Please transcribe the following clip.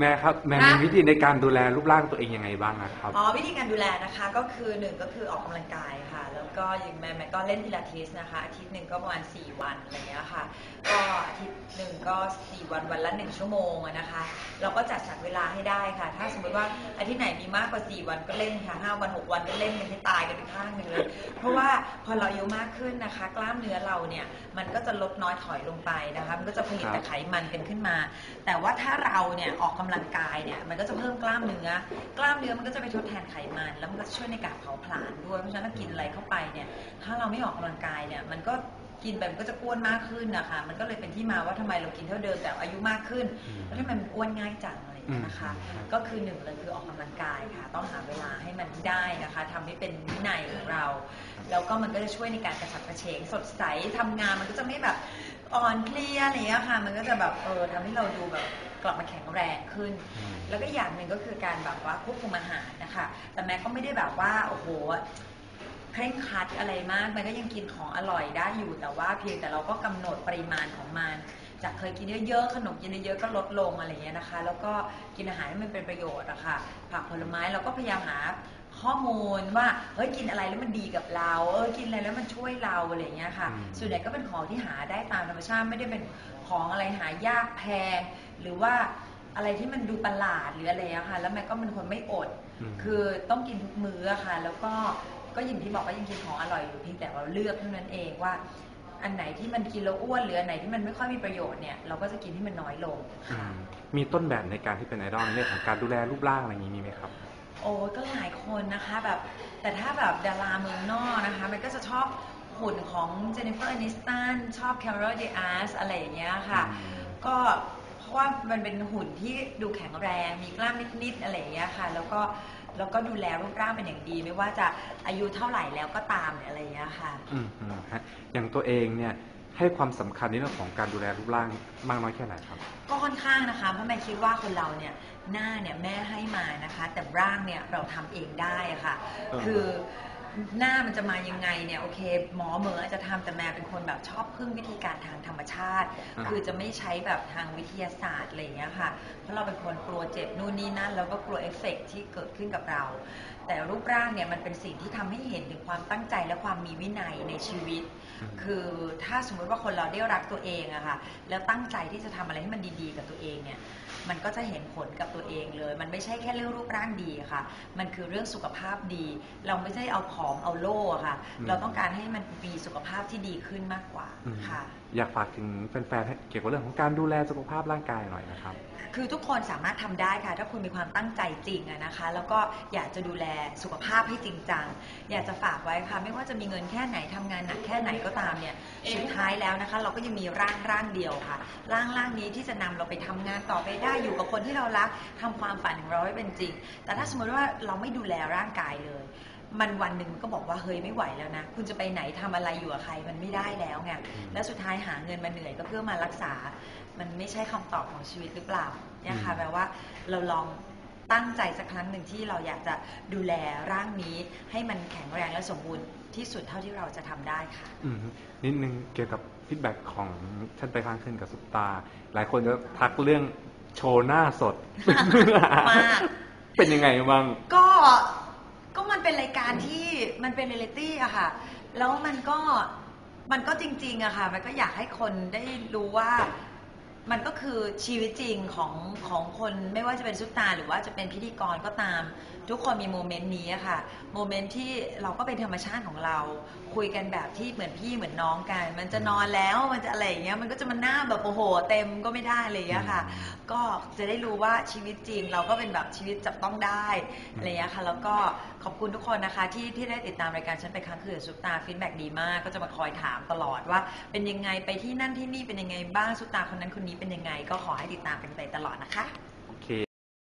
แม่ครับแม่มีวิธีในการดูแลรูปร่างตัวเองยังไงบ้างนะครับ อ๋อวิธีการดูแลนะคะก็คือหนึ่งก็คือออกกำลังกายค่ะ แล้วก็อย่างแม่แม่ก็เล่นพิลาทิสนะคะอาทิตย์หนึ่งก็ประมาณ4วันอะไรเงี้ยค่ะ ก็อาทิตย์หนึ่งก็4วันวันละ1ชั่วโมงอะนะคะ เราก็จัดสรรเวลาให้ได้ค่ะ ถ้าสมมติว่าอาทิตย์ไหนมีมากกว่า4วันก็เล่นค่ะ5วัน6วันก็เล่นกันให้ตายกันไปข้างหนึ่งเลยเพราะว่าพอเราอายุมากขึ้นนะคะ กล้ามเนื้อเราเนี่ยมันก็จะลดน้อยถอยลงไปนะคะ มันก็จะผลิตแต่ไขมันกันขึ้นมา แต่ว่าถ้าเราเนี่ยออกกำลังกายเนี่ยมันก็จะเพิ่มกล้ามเนื้อกล้ามเนื้อมันก็จะไปทดแทนไขมัน แล้วมันก็จะช่วยในการเผาผลาญด้วยเพราะฉะนั้นถ้ากินอะไรเข้าไปเนี่ยถ้าเราไม่ออกกำลังกายเนี่ยมันก็กินไปมันก็จะอ้วนมากขึ้นนะคะ มันก็เลยเป็นที่มาว่าทำไมเรากินเท่าเดิมแต่อายุมากขึ้นอืมแล้วทำไมมันอ้วนง่ายจังอะไรอย่างเงี้ยนะคะอืมก็คือหนึ่งเลยคือออกกำลังกายค่ะ ต้องหาเวลาให้มันได้นะคะทำให้เป็นวินัยของเรา แล้วก็มันก็จะช่วยในการกระฉับกระเฉงสดใสทำงานมันก็จะไม่แบบ อ่อนเพลียอะไรอย่างเงี้ยค่ะ มันก็จะแบบเออทำให้เราดูแบบกลับมาแข็งแรงขึ้น แล้วก็อย่างหนึ่งก็คือการแบบว่าควบคุมอาหารนะคะ แต่แม่ก็ไม่ได้แบบว่าโอ้โหเคร่งครัดอะไรมาก มันก็ยังกินของอร่อยได้อยู่ แต่ว่าเพียงแต่เราก็กำหนดปริมาณของมัน จากเคยกินเยอะๆ ขนมกินเยอะๆ ก็ลดลงอะไรอย่างเงี้ยนะคะ แล้วก็กินอาหารให้มันเป็นประโยชน์อะค่ะ ผักผลไม้เราก็พยายามหา ข้อมูลว่าเฮ้ยกินอะไรแล้วมันดีกับเรา เออกินอะไรแล้วมันช่วยเราอะไรอย่างเงี้ยค่ะ อืม ส่วนใหญ่ก็เป็นของที่หาได้ตามธรรมชาติไม่ได้เป็นของอะไรหายากแพง หรือว่าอะไรที่มันดูประหลาดหรืออะไรอะค่ะ แล้วแม่ก็เป็นคนไม่อด อืม คือต้องกินทุกมื้ออะค่ะ แล้วก็ก็อย่างที่บอกว่ายังกินของอร่อยอยู่เพียงแต่เราเลือกเท่านั้นเองว่า อันไหนที่มันกินแล้วอ้วนหรืออันไหนที่มันไม่ค่อยมีประโยชน์เนี่ยเราก็จะกินให้มันน้อยลงอืค่ะ มมีต้นแบบในการที่เป็นไอดอลในเรื่องของการดูแลรูปร่างอะไรอย่างนี้มีไหมครับ โอ้ก็หลายคนนะคะแบบแต่ถ้าแบบดาราเมืองนอกนะคะมันก็จะชอบหุ่นของเจนนิเฟอร์อนิสตันชอบแคม e ร n น i อ s สอะไรอย่างเงี้ยค่ะอืมก็เพราะว่ามันเป็นหุ่นที่ดูแข็งแรงมีกล้ามนิดๆอะไรอย่างเงี้ยค่ะ แล้วก็แล้วก็ดูแลรูปร่างเป็นอย่างดี ไม่ว่าจะอายุเท่าไหร่แล้วก็ตามเนี่ยอะไรอย่างเงี้ยค่ะ อืมอืมฮะอย่างตัวเองเนี่ย ให้ความสำคัญในเรื่องของการดูแลรูปร่างมากน้อยแค่ไหนครับ ก็ค่อนข้างนะคะเพราะแม่คิดว่าคนเราเนี่ยหน้าเนี่ยแม่ให้มานะคะ แต่ร่างเนี่ยเราทำเองได้อะค่ะเออคือ หน้ามันจะมายังไงเนี่ยโอเค หมอเหมออาจจะทำแต่แม่เป็นคนแบบชอบพึ่งวิธีการทางธรรมชาติ คือจะไม่ใช้แบบทางวิทยาศาสตร์อะไรอย่างเงี้ยค่ะ เพราะเราเป็นคนกลัวเจ็บนู่นนี่นั่นแล้วก็กลัวเอฟเฟกต์ที่เกิดขึ้นกับเรา แต่รูปร่างเนี่ยมันเป็นสิ่งที่ทำให้เห็นถึงความตั้งใจและความมีวินัยในชีวิตอืมคือถ้าสมมติว่าคนเราได้รักตัวเองอะค่ะแล้วตั้งใจที่จะทำอะไรให้มันดีๆ กับตัวเองเนี่ยมันก็จะเห็นผลกับตัวเองเลย มันไม่ใช่แค่เรื่องรูปร่างดีค่ะ มันคือเรื่องสุขภาพดี เราไม่ใช่เอาผอมเอาโล่อะค่ะ อืม เราต้องการให้มันมีสุขภาพที่ดีขึ้นมากกว่าอืมค่ะ อยากฝากถึงแฟนๆให้เกี่ยวกับเรื่องของการดูแลสุขภาพร่างกายหน่อยนะครับ คือทุกคนสามารถทำได้ค่ะ ถ้าคุณมีความตั้งใจจริงอะนะคะ แล้วก็อยากจะดูแลสุขภาพให้จริงจังอยากจะฝากไว้ค่ะ ไม่ว่าจะมีเงินแค่ไหนทำงานหนักแค่ไหนก็ตามเนี่ยสุดท้ายแล้วนะคะ เราก็ยังมีร่างร่างเดียวค่ะ ร่างร่างนี้ที่จะนำเราไปทำงานต่อไปได้อยู่กับคนที่เรารักทำความฝันของเราให้เป็นจริง แต่ถ้าสมมติว่าเราไม่ดูแลร่างกายเลย มันวันหนึ่งก็บอกว่าเฮ้ยไม่ไหวแล้วนะ คุณจะไปไหนทำอะไรอยู่กับใครมันไม่ได้แล้วไงแล้วสุดท้ายหาเงินมาเหนื่อยก็เพื่อมารักษา มันไม่ใช่คำตอบของชีวิตหรือเปล่าเนี่ยค่ะอืมแปลว่าเราลองตั้งใจสักครั้งหนึ่งที่เราอยากจะดูแลร่างนี้ ให้มันแข็งแรงและสมบูรณ์ที่สุดเท่าที่เราจะทำได้ค่ะอืมนิดนึงเกี่ยวกับฟีดแบ็กของฉันไปข้างขึ้นกับซุปตา หลายคนจะทักเรื่องโชว์หน้าสดมากเป็นยังไงบ้างก็ก็มัน เป็นรายการที่มันเป็นเรียลลิตี้อะค่ะ แล้วมันก็มันก็จริงๆอะค่ะ มันก็อยากให้คนได้รู้ว่ามันก็คือชีวิตจริงของของคนไม่ว่าจะเป็นซุปตาร์หรือว่าจะเป็นพิธีกรก็ตามทุกคนมีโมเมนต์นี้ค่ะ โมเมนต์ที่เราก็เป็นธรรมชาติของเรา คุยกันแบบที่เหมือนพี่เหมือนน้องกัน มันจะนอนแล้วมันจะอะไรอย่างเงี้ยมันก็จะมาหน้าแบบโอ้โห เต็มก็ไม่ได้อะไรอย่างเงี้ยค่ะ ก็จะได้รู้ว่าชีวิตจริงเราก็เป็นแบบชีวิตจับต้องได้อะไรอย่างเงี้ยค่ะ แล้วก็ขอบคุณทุกคนนะคะ ที่ที่ได้ติดตามรายการฉันไปครั้งคืนซุปตาฟีดแบ็ดีมาก ก็จะมาคอยถามตลอดว่า เป็นยังไงไปที่นั่นที่นี่เป็นยังไงบ้างซุปตาคนนั้นคนนี้เป็นยังไง ก็ขอให้ติดตามกันไปตลอดนะคะ